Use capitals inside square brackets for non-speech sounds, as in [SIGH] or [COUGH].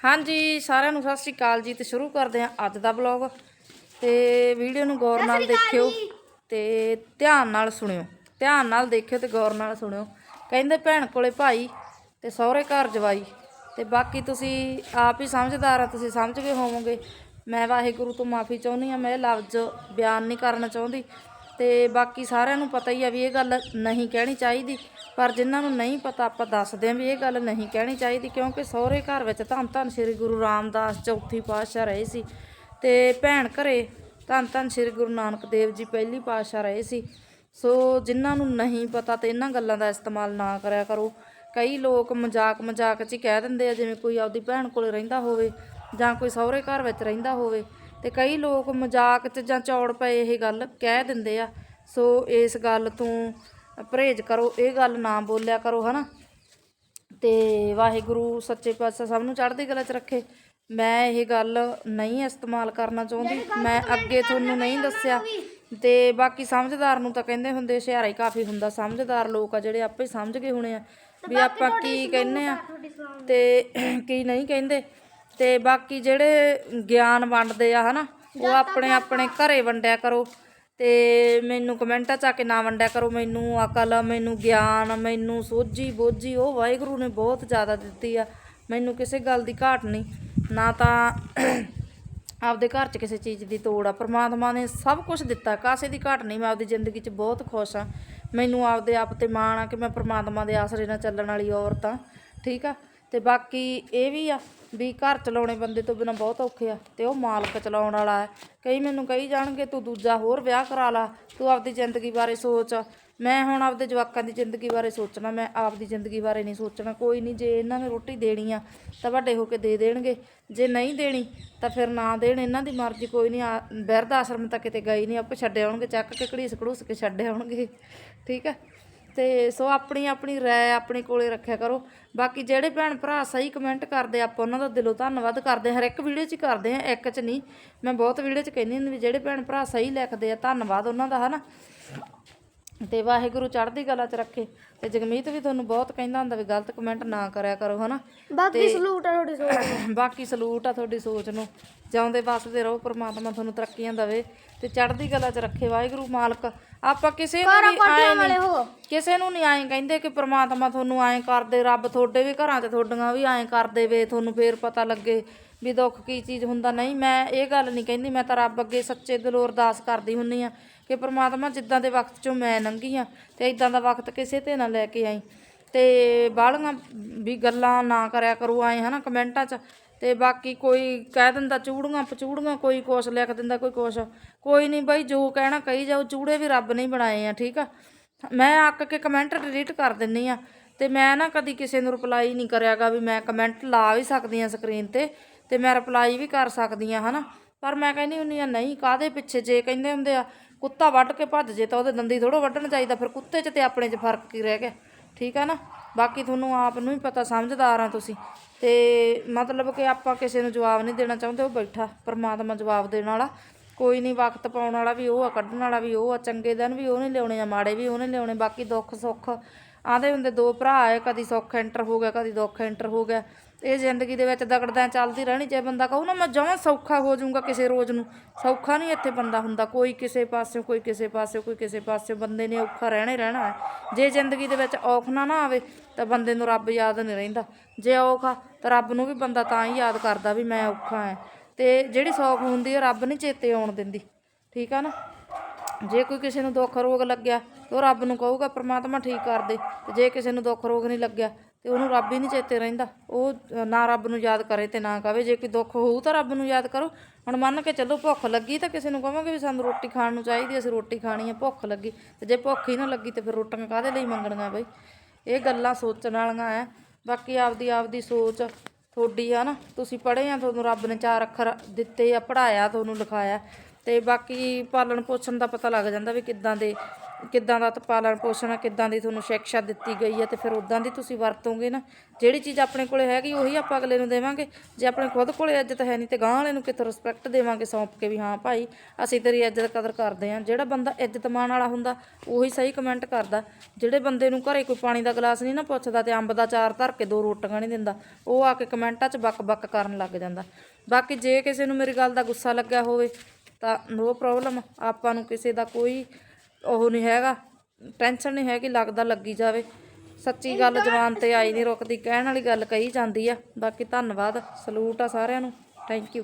ਹਾਂਜੀ ਸਾਰਿਆਂ ਨੂੰ ਸਤਿ ਸ਼੍ਰੀ ਅਕਾਲ ਜੀ ਤੇ ਸ਼ੁਰੂ ਕਰਦੇ ਹਾਂ ਅੱਜ ਦਾ ਵਲੌਗ ਤੇ ਵੀਡੀਓ ਨੂੰ ਗੌਰ ਨਾਲ ਦੇਖਿਓ ਤੇ ਧਿਆਨ ਨਾਲ ਸੁਣਿਓ ਧਿਆਨ ਨਾਲ ਦੇਖਿਓ ਤੇ ਗੌਰ ਨਾਲ ਸੁਣਿਓ। ਕਹਿੰਦੇ ਭੈਣ ਕੋਲੇ ਭਾਈ ਤੇ ਸਹੁਰੇ ਘਰ ਜਵਾਈ ਤੇ ਬਾਕੀ ਤੁਸੀਂ ਆਪ ਹੀ ਸਮਝਦਾਰ ਆ ਤੁਸੀਂ ਸਮਝ ਗਏ ਹੋਵੋਗੇ। ਮੈਂ ਵਾਹਿਗੁਰੂ ਤੋਂ ਮਾਫੀ ਚਾਹੁੰਦੀ ਆ ਮੈਂ ਇਹ ਲਫ਼ਜ਼ ਬਿਆਨ ਨਹੀਂ ਕਰਨਾ ਚਾਹੁੰਦੀ। ਤੇ ਬਾਕੀ ਸਾਰਿਆਂ ਨੂੰ ਪਤਾ ਹੀ ਆ ਵੀ ਇਹ ਗੱਲ ਨਹੀਂ ਕਹਿਣੀ ਚਾਹੀਦੀ। ਪਰ ਜਿਨ੍ਹਾਂ ਨੂੰ ਨਹੀਂ ਪਤਾ, ਆਪਾਂ ਦੱਸਦੇ ਆਂ ਵੀ ਇਹ ਗੱਲ ਨਹੀਂ ਕਹਿਣੀ ਚਾਹੀਦੀ, ਕਿਉਂਕਿ ਸਹੁਰੇ ਘਰ ਵਿੱਚ ਧੰਨ ਧੰਨ ਸ੍ਰੀ ਗੁਰੂ ਰਾਮਦਾਸ ਚੌਥੀ ਪਾਤਸ਼ਾਹ ਰਹੇ ਸੀ ਤੇ ਭੈਣ ਘਰੇ ਧੰਨ ਧੰਨ ਸ੍ਰੀ ਗੁਰੂ ਨਾਨਕ ਦੇਵ ਜੀ ਪਹਿਲੀ ਪਾਤਸ਼ਾਹ ਰਹੇ ਸੀ। ਸੋ ਜਿਨ੍ਹਾਂ ਨੂੰ ਨਹੀਂ ਪਤਾ ਤੇ ਇਹਨਾਂ ਗੱਲਾਂ ਦਾ ਇਸਤੇਮਾਲ ਨਾ ਕਰਿਆ ਕਰੋ। ਕਈ ਲੋਕ ਮਜ਼ਾਕ ਮਜ਼ਾਕ 'ਚ ਹੀ ਕਹਿ ਦਿੰਦੇ ਆ, ਜਿਵੇਂ ਕੋਈ ਆਪਦੀ ਭੈਣ ਕੋਲ ਰਹਿੰਦਾ ਹੋਵੇ ਜਾਂ ਕੋਈ ਸਹੁਰੇ ਘਰ ਵਿੱਚ ਰਹਿੰਦਾ ਹੋਵੇ। ਤੇ ਕਈ ਲੋਕ ਮਜ਼ਾਕ 'ਚ ਜਾਂ ਚੌੜ ਪਏ ਇਹ ਗੱਲ ਕਹਿ ਦਿੰਦੇ ਆ। ਸੋ ਇਸ ਗੱਲ ਤੋਂ ਪਰਹੇਜ਼ ਕਰੋ ਇਹ ਗੱਲ ਨਾ ਬੋਲਿਆ ਕਰੋ ਹਨਾ? ਤੇ ਵਾਹਿਗੁਰੂ ਸੱਚੇ ਪਾਤਸ਼ਾਹ ਸਭ ਨੂੰ ਚੜ੍ਹਦੀ ਕਲਾ 'ਚ ਰੱਖੇ। ਮੈਂ ਇਹ ਗੱਲ ਨਹੀਂ ਇਸਤੇਮਾਲ ਕਰਨਾ ਚਾਹੁੰਦੀ। ਮੈਂ ਅੱਗੇ ਤੁਹਾਨੂੰ ਨਹੀਂ ਦੱਸਿਆ। ਤੇ ਬਾਕੀ ਸਮਝਦਾਰ ਨੂੰ ਤਾਂ ਕਹਿੰਦੇ ਹੁੰਦੇ ਹੁਸ਼ਿਆਰਾ ਹੀ ਕਾਫੀ ਹੁੰਦਾ। ਸਮਝਦਾਰ ਲੋਕ ਆ ਜਿਹੜੇ ਆਪੇ ਸਮਝ ਗਏ ਹੋਣੇ ਆ ਵੀ ਆਪਾਂ ਕੀ ਕਹਿੰਨੇ ਆ। ਤੇ [CLEARS THROAT] ਕੀ ਨਹੀਂ ਕਹਿੰਦੇ। ਤੇ ਬਾਕੀ ਜਿਹੜੇ ਗਿਆਨ ਵੰਡਦੇ ਆ ਹਨਾ ਉਹ ਆਪਣੇ ਆਪਣੇ ਘਰੇ ਵੰਡਿਆ ਕਰੋ। ਤੇ ਮੈਨੂੰ ਕਮੈਂਟਾਂ ਚ ਆ ਕੇ ਨਾ ਵੰਡਿਆ ਕਰੋ। ਮੈਨੂੰ ਅਕਲ ਮੈਨੂੰ ਗਿਆਨ ਮੈਨੂੰ ਸੋਝੀ ਬੋਝੀ ਉਹ ਵਾਹਿਗੁਰੂ ਨੇ ਬਹੁਤ ਜ਼ਿਆਦਾ ਦਿੱਤੀ ਆ। ਮੈਨੂੰ ਕਿਸੇ ਗੱਲ ਦੀ ਘਾਟ ਨਹੀਂ। ਨਾ ਤਾਂ ਆਪਦੇ ਘਰ 'ਚ ਕਿਸੇ ਚੀਜ਼ ਦੀ ਤੋੜ ਆ। ਪ੍ਰਮਾਤਮਾ ਨੇ ਸਭ ਕੁਝ ਦਿੱਤਾ। ਕਾਸੇ ਦੀ ਘਾਟ ਨਹੀਂ ਮੈਂ ਆਪਦੀ ਜ਼ਿੰਦਗੀ 'ਚ ਬਹੁਤ ਖੁਸ਼ ਆ। ਮੈਨੂੰ ਆਪਦੇ ਆਪ ਤੇ ਮਾਣ ਆ ਕਿ ਮੈਂ ਪ੍ਰਮਾਤਮਾ ਦੇ ਆਸਰੇ ਨਾਲ ਚੱਲਣ ਵਾਲੀ ਔਰਤ ਆ। ਠੀਕ ਆ? ਤੇ ਬਾਕੀ ਇਹ ਵੀ ਆ ਵੀ ਘਰ ਚਲਾਉਣੇ ਬੰਦੇ ਤੋਂ ਬਿਨਾ ਬਹੁਤ ਔਖੇ ਆ ਤੇ ਉਹ ਮਾਲਕ ਚਲਾਉਣ ਵਾਲਾ ਹੈ। ਕਈ ਮੈਨੂੰ ਕਹੀ ਜਾਣਗੇ, ਤੂੰ ਦੂਜਾ ਹੋਰ ਵਿਆਹ ਕਰਾ ਲਾ, ਤੂੰ ਆਪਦੀ ਜ਼ਿੰਦਗੀ ਬਾਰੇ ਸੋਚ। ਮੈਂ ਹੁਣ ਆਪਦੇ ਜਵਾਕਾਂ ਦੀ ਜ਼ਿੰਦਗੀ ਬਾਰੇ ਸੋਚਣਾ, ਮੈਂ ਆਪਦੀ ਜ਼ਿੰਦਗੀ ਬਾਰੇ ਨਹੀਂ ਸੋਚਣਾ। ਕੋਈ ਨਹੀਂ, ਜੇ ਇਹਨਾਂ ਨੇ ਰੋਟੀ ਦੇਣੀ ਆ, ਤਾਂ ਵੱਡੇ ਹੋ ਕੇ ਦੇ ਦੇਣਗੇ। ਜੇ ਨਹੀਂ ਦੇਣੀ, ਤਾਂ ਫਿਰ ਨਾ ਦੇਣ। ਇਹਨਾਂ ਦੀ ਮਰਜ਼ੀ ਕੋਈ ਨਹੀਂ, ਆ- ਬਿਰਧ ਆਸ਼ਰਮ ਤਾਂ ਕਿਤੇ ਗਈ ਨਹੀਂ, ਆਪੇ ਛੱਡੇ ਆਉਣਗੇ, ਚੱਕ ਕੇ ਘੜੀਸ ਘੜੂਸ ਕੇ ਛੱਡੇ ਆਉਣਗੇ। ਠੀਕ ਹੈ ਤੇ ਸੋ ਆਪਣੀ ਆਪਣੀ ਰਾਏ ਆਪਣੇ ਕੋਲੇ ਰੱਖਿਆ ਕਰੋ। ਬਾਕੀ ਜਿਹੜੇ ਭੈਣ ਭਰਾ ਸਹੀ ਕਮੈਂਟ ਕਰਦੇ ਆਪਾਂ ਉਹਨਾਂ ਦਾ ਦਿਲੋਂ ਧੰਨਵਾਦ ਕਰਦੇ ਹਰ ਇੱਕ ਵੀਡੀਓ 'ਚ ਕਰਦੇ ਆ ਇੱਕ 'ਚ ਨਹੀਂ। ਮੈਂ ਬਹੁਤ ਵੀਡੀਓ 'ਚ ਕਹਿੰਦੀ ਹੁੰਦੀ ਵੀ ਜਿਹੜੇ ਭੈਣ ਭਰਾ ਸਹੀ ਲਿਖਦੇ ਆ ਧੰਨਵਾਦ ਉਹਨਾਂ ਦਾ ਹਨਾ? ਤੇ ਵਾਹਿਗੁਰੂ ਚੜ੍ਹਦੀ ਕਲਾ 'ਚ ਰੱਖੇ। ਤੇ ਜਗਮੀਤ ਵੀ ਤੁਹਾਨੂੰ ਬਹੁਤ ਕਹਿੰਦਾ ਹੁੰਦਾ ਵੀ ਗਲਤ ਕਮੈਂਟ ਨਾ ਕਰਿਆ ਕਰੋ ਹਨਾ? ਬਾਕੀ ਸਲੂਟ ਆ ਤੁਹਾਡੀ ਸੋਚ [COUGHS] ਬਾਕੀ ਸਲੂਟ ਆ ਤੁਹਾਡੀ ਸੋਚ ਨੂੰ। ਜਿਉਂਦੇ ਵਸਦੇ ਰਹੋ ਪ੍ਰਮਾਤਮਾ ਤੁਹਾਨੂੰ ਤਰੱਕੀਆਂ ਦੇਵੇ। ਤੇ ਚੜ੍ਹਦੀ ਕਲਾ 'ਚ ਰੱਖੇ ਵਾਹਿਗੁਰੂ ਮਾਲਕ। ਆਪਾਂ ਕਿਸੇ ਨੂੰ ਵੀ ਆਏ ਵਾਲੇ ਹੋ। ਕਿਸੇ ਨੂੰ ਨਹੀਂ ਐਂ ਕਹਿੰਦੇ ਕਿ ਪ੍ਰਮਾਤਮਾ ਤੁਹਾਨੂੰ ਐਂ ਕਰਦੇ, ਰੱਬ ਤੁਹਾਡੇ ਵੀ ਘਰਾਂ 'ਚ ਤੁਹਾਡੀਆਂ ਵੀ ਐਂ ਕਰ ਦੇਵੇ, ਤੁਹਾਨੂੰ ਫੇਰ ਪਤਾ ਲੱਗੇ ਵੀ ਦੁੱਖ ਕੀ ਚੀਜ਼ ਹੁੰਦਾ। ਨਹੀਂ, ਮੈਂ ਇਹ ਗੱਲ ਨਹੀਂ ਕਹਿੰਦੀ, ਮੈਂ ਤਾਂ ਰੱਬ ਅੱਗੇ ਸੱਚੇ ਦਿਲੋਂ ਅਰਦਾਸ ਕਰਦੀ ਹੁੰਨੀ ਆ ਕਿ ਪ੍ਰਮਾਤਮਾ ਜਿੱਦਾਂ ਦੇ ਵਕਤ 'ਚੋਂ ਮੈਂ ਲੰਘੀ ਆ ਤੇ ਇਦਾਂ ਦਾ ਵਕਤ ਕਿਸੇ ਤੇ ਨਾ ਲੈ ਕੇ ਆਈ। ਤੇ ਬਾਹਲੀਆਂ ਵੀ ਗੱਲਾਂ ਨਾ ਕਰਿਆ ਕਰੋ ਐਂ, ਹਨਾ, ਕਮੈਂਟਾਂ 'ਚ। ਤੇ ਬਾਕੀ ਕੋਈ ਕਹਿ ਦਿੰਦਾ ਚੂੜੀਆਂ ਪਚੂੜੀਆਂ, ਕੋਈ ਕੁਛ ਲਿਖ ਦਿੰਦਾ, ਕੋਈ ਕੁਛ। ਕੋਈ ਨਹੀਂ ਬਈ, ਜੋ ਕਹਿਣਾ ਕਹੀ ਜਾਓ, ਚੂੜੇ ਵੀ ਰੱਬ ਨੇ ਬਣਾਏ ਆ, ਠੀਕ ਆ। ਮੈਂ ਅੱਕ ਕੇ ਕਮੈਂਟ ਡਿਲੀਟ ਕਰ ਦਿੰਨੀ ਆ ਤੇ ਮੈਂ ਨਾ ਕਦੀ ਕਿਸੇ ਨੂੰ ਰਿਪਲਾਈ ਨਹੀਂ ਕਰਿਆਗਾ ਵੀ ਮੈਂ ਕਮੈਂਟ ਲਾ ਵੀ ਸਕਦੀ ਆ ਸਕਰੀਨ ਤੇ ਤੇ ਮੈਂ ਰਿਪਲਾਈ ਵੀ ਕਰ ਸਕਦੀ ਆ ਹਨਾ? ਪਰ ਮੈਂ ਕਹਿੰਦੀ ਹੁੰਨੀ ਆ, ਨਹੀਂ ਕਾਦੇ ਪਿੱਛੇ? ਜੇ ਕਹਿੰਦੇ ਹੁੰਦੇ ਆ, ਕੁੱਤਾ ਵੱਢ ਕੇ ਭੱਜ ਜੇ ਤਾਂ ਉਹਦੇ ਦੰਦੀ ਥੋੜੋ ਵੱਢਣ ਚਾਹੀਦਾ, ਫਿਰ ਕੁੱਤੇ 'ਚ ਤੇ ਆਪਣੇ 'ਚ ਫ਼ਰਕ ਕੀ ਰਹਿ ਗਿਆ? ਠੀਕ ਆ ਨਾ? ਬਾਕੀ ਤੁਹਾਨੂੰ ਆਪ ਨੂੰ ਹੀ ਪਤਾ, ਸਮਝਦਾਰ ਆ ਤੁਸੀਂ। ਤੇ ਮਤਲਬ ਕਿ ਆਪਾਂ ਕਿਸੇ ਨੂੰ ਜਵਾਬ ਨਹੀਂ ਦੇਣਾ ਚਾਹੁੰਦੇ, ਉਹ ਬੈਠਾ ਪਰਮਾਤਮਾ ਜਵਾਬ ਦੇਣ ਵਾਲਾ। ਕੋਈ ਨਹੀਂ ਵਕਤ ਪਾਉਣ ਵਾਲਾ ਵੀ ਉਹ ਆ, ਕੱਢਣ ਵਾਲਾ ਵੀ ਉਹ ਆ, ਚੰਗੇ ਦਿਨ ਵੀ ਉਹਨੇ ਲਿਆਉਣੇ ਆ ਮਾੜੇ ਵੀ ਉਹਨੇ ਲਿਆਉਣੇ, ਬਾਕੀ ਦੁੱਖ ਸੁੱਖ ਆਂਦੇ ਹੁੰਦੇ ਦੋ ਭਰਾ ਆਏ ਕਦੀ ਸੁੱਖ ਐਂਟਰ ਹੋ ਗਿਆ, ਕਦੀ ਦੁੱਖ ਐਂਟਰ ਹੋ ਗਿਆ। ਇਹ ਜ਼ਿੰਦਗੀ ਦੇ ਵਿੱਚ ਦਗੜਦਾਂ ਚੱਲਦੀ ਰਹਿਣੀ, ਜੇ ਬੰਦਾ ਕਹੂ ਨਾ ਮੈਂ ਜਮਾਂ ਸੌਖਾ ਹੋ ਜਾਊਂਗਾ ਕਿਸੇ ਰੋਜ਼ ਨੂੰ, ਸੌਖਾ ਨਹੀਂ ਇੱਥੇ ਬੰਦਾ ਹੁੰਦਾ, ਕੋਈ ਕਿਸੇ ਪਾਸੇ ਕੋਈ ਕਿਸੇ ਪਾਸੇ ਕੋਈ ਕਿਸੇ ਪਾਸੇ ਬੰਦੇ ਨੇ ਔਖਾ ਰਹਿਣਾ ਹੀ ਰਹਿਣਾ ਹੈ। ਜੇ ਜ਼ਿੰਦਗੀ ਦੇ ਵਿੱਚ ਔਖ ਨਾ ਨਾ ਆਵੇ, ਤਾਂ ਬੰਦੇ ਨੂੰ ਰੱਬ ਯਾਦ ਨਹੀਂ ਰਹਿੰਦਾ। ਜੇ ਔਖਾ ਤਾਂ ਰੱਬ ਨੂੰ ਵੀ ਬੰਦਾ ਤਾਂ ਹੀ ਯਾਦ ਕਰਦਾ ਵੀ ਮੈਂ ਔਖਾ ਹਾਂ ਤੇ ਜਿਹੜੀ ਸੌਖ ਹੁੰਦੀ ਹੈ ਰੱਬ ਨਹੀਂ ਚੇਤੇ ਆਉਣ ਦਿੰਦੀ। ਠੀਕ ਆ ਨਾ? ਜੇ ਕੋਈ ਕਿਸੇ ਨੂੰ ਦੁੱਖ ਰੋਗ ਲੱਗਿਆ, ਤੇ ਉਹ ਰੱਬ ਨੂੰ ਕਹੂਗਾ, ਪ੍ਰਮਾਤਮਾ ਠੀਕ ਕਰ ਦੇ। ਤੇ ਜੇ ਕਿਸੇ ਨੂੰ ਦੁੱਖ ਰੋਗ ਨਹੀਂ ਲੱਗਿਆ, ਤੇ ਉਹਨੂੰ ਰੱਬ ਹੀ ਨਹੀਂ ਚੇਤੇ ਰਹਿੰਦਾ। ਉਹ ਨਾ ਰੱਬ ਨੂੰ ਯਾਦ ਕਰੇ ਤੇ ਨਾ ਕਵੇ ਜੇ ਕੋਈ ਦੁੱਖ ਹੋਊ ਤਾਂ ਰੱਬ ਨੂੰ ਯਾਦ ਕਰੋ। ਹੁਣ ਮੰਨ ਕੇ ਚੱਲੋ ਭੁੱਖ ਲੱਗੀ ਤਾਂ ਕਿਸੇ ਨੂੰ ਕਹਾਂਗੇ ਵੀ ਸਾਨੂੰ ਰੋਟੀ ਖਾਣ ਨੂੰ ਚਾਹੀਦੀ ਅਸੀਂ ਰੋਟੀ ਖਾਣੀ ਹੈ ਭੁੱਖ ਲੱਗੀ। ਤੇ ਜੇ ਭੁੱਖ ਹੀ ਨਾ ਲੱਗੀ ਤੇ ਫਿਰ ਰੋਟੀਆਂ ਕਾਹਦੇ ਲਈ ਮੰਗਣੀਆਂ ਬਈ? ਇਹ ਗੱਲਾਂ ਸੋਚਣ ਵਾਲੀਆਂ ਆ ਬਾਕੀ ਆਪਦੀ ਆਪਦੀ ਸੋਚ ਤੁਹਾਡੀ ਆ ਨਾ, ਤੁਸੀਂ ਪੜ੍ਹੇ ਆ, ਤੁਹਾਨੂੰ ਰੱਬ ਨੇ ਚਾਰ ਅੱਖਰ ਦਿੱਤੇ ਆ, ਪੜ੍ਹਾਇਆ, ਤੁਹਾਨੂੰ ਲਿਖਾਇਆ। ਤੇ ਬਾਕੀ ਪਾਲਣ ਪੋਸ਼ਣ ਦਾ ਪਤਾ ਲੱਗ ਜਾਂਦਾ ਵੀ ਕਿੱਦਾਂ ਦੇ ਕਿੱਦਾਂ ਦਾ ਪਾਲਣ ਪੋਸ਼ਣ ਕਿੱਦਾਂ ਦੀ ਤੁਹਾਨੂੰ ਸਿੱਖਿਆ ਦਿੱਤੀ ਗਈ ਹੈ ਤੇ ਫਿਰ ਉਦਾਂ ਦੀ ਤੁਸੀਂ ਵਰਤੋਗੇ ਨਾ। ਜਿਹੜੀ ਚੀਜ਼ ਆਪਣੇ ਕੋਲੇ ਹੈਗੀ, ਉਹੀ ਆਪਾਂ ਅਗਲੇ ਨੂੰ ਦੇਵਾਂਗੇ। ਜੇ ਆਪਣੇ ਖੁਦ ਕੋਲੇ ਇੱਜ਼ਤ ਹੈ ਨਹੀਂ ਤੇ ਗਾਂ ਵਾਲੇ ਨੂੰ ਕਿੱਥੋਂ ਰਿਸਪੈਕਟ ਦੇਵਾਂਗੇ ਸੌਂਪ ਕੇ ਵੀ, ਹਾਂ ਭਾਈ, ਅਸੀਂ ਤੇਰੀ ਇੱਜ਼ਤ ਕਦਰ ਕਰਦੇ ਹਾਂ ਜਿਹੜਾ ਬੰਦਾ ਇੱਜ਼ਤ ਮਾਣ ਵਾਲਾ ਹੁੰਦਾ, ਉਹੀ ਸਹੀ ਕਮੈਂਟ ਕਰਦਾ। ਜਿਹੜੇ ਬੰਦੇ ਨੂੰ ਘਰੇ ਕੋਈ ਪਾਣੀ ਦਾ ਗਲਾਸ ਨਹੀਂ ਨਾ ਪੁੱਛਦਾ ਤੇ ਅੰਬ ਦਾ ਚਾਰ ਧਰ ਕੇ ਦੋ ਰੋਟੀਆਂ ਨਹੀਂ ਦਿੰਦਾ, ਉਹ ਆ ਕੇ ਕਮੈਂਟਾਂ 'ਚ ਬੱਕ-ਬੱਕ ਕਰਨ ਲੱਗ ਜਾਂਦਾ। ਬਾਕੀ ਜੇ ਕਿਸੇ ਨੂੰ ਮੇਰੀ ਗੱਲ ਦਾ ਗੁੱਸਾ ਲੱਗਿਆ ਹੋਵੇ ਤਾਂ ਨੋ ਪ੍ਰੋਬਲਮ ਆਪਾਂ ਨੂੰ ਕਿਸੇ ਦਾ ਕੋਈ ਉਹ ਨਹੀਂ ਹੈਗਾ। ਟੈਨਸ਼ਨ ਨਹੀਂ ਹੈਗੀ ਲੱਗਦਾ ਲੱਗੀ ਜਾਵੇ। ਸੱਚੀ ਗੱਲ ਜਵਾਨ ਤੇ ਆਈ ਨਹੀਂ ਰੁਕਦੀ ਕਹਿਣ ਵਾਲੀ ਗੱਲ ਕਹੀ ਜਾਂਦੀ ਆ। ਬਾਕੀ ਧੰਨਵਾਦ ਸਲੂਟ ਆ ਸਾਰਿਆਂ ਨੂੰ। Thank you